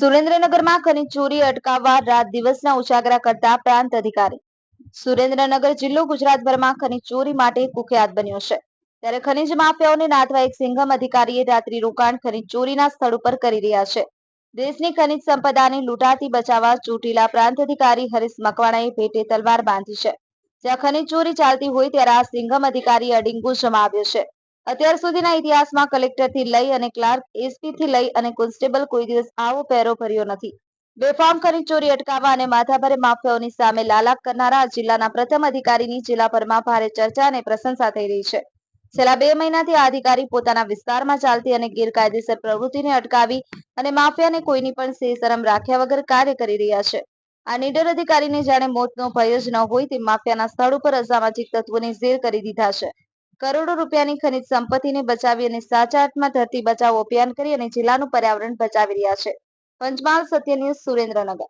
સુરેન્દ્રનગરમાં ખનીજ ચોરી અટકાવવા રાત દિવસના ઉજાગરા કરતા પ્રાંત અધિકારી. સુરેન્દ્રનગર જિલ્લો ગુજરાતભરમાં ખનીજ ચોરી માટે કુખ્યાત બન્યો છે. ત્યારે ખનીજ માફિયાઓને નાથવા એક સિંઘમ અધિકારીએ રાત્રિ રોકાણ ખનીજ ચોરીના સ્થળ ઉપર કરી રહ્યા છે. દેશની ખનીજ સંપદાને લૂંટાથી બચાવવા ચોટીલા પ્રાંત અધિકારી હરીશ મકવાણાએ ભેટે તલવાર બાંધી છે. જ્યાં ખનીજ ચોરી ચાલતી હોય ત્યારે આ સિંઘમ અધિકારી અડિંગુ જમાવ્યો છે. અત્યાર સુધીના ઇતિહાસમાં કલેક્ટરથી લઈ અને ક્લાર્ક એસપી થી લઈ અને કોન્સ્ટેબલ કોઈ દિવસ આવો પહેરો ભર્યો નથી. બેફામ ખનીજ ચોરી અટકાવવા અને માથાભારે માફિયાઓની સામે લાલાક કરનારા જિલ્લાના પ્રથમ અધિકારીની જિલ્લાભરમાં ભારે ચર્ચા અને પ્રશંસા થઈ રહી છે. છેલ્લા બે મહિનાથી આ અધિકારી પોતાના વિસ્તારમાં ચાલતી અને ગેરકાયદેસર પ્રવૃત્તિને અટકાવી અને માફિયાને કોઈની પણ શરમ રાખ્યા વગર કાર્ય કરી રહ્યા છે. આ નીડર અધિકારીને જાણે મોતનો ભય જ ન હોય તે માફિયાના સ્થળ ઉપર અસામાજિક તત્વોને ઝેર કરી દીધા છે. કરોડો રૂપિયાની ખનિજ સંપત્તિને બચાવી અને સાચા અર્થમાં ધરતી બચાવો અભિયાન કરી અને જિલ્લાનું પર્યાવરણ બચાવી રહ્યા છે. પંચમહાલ સત્ય સુરેન્દ્રનગર.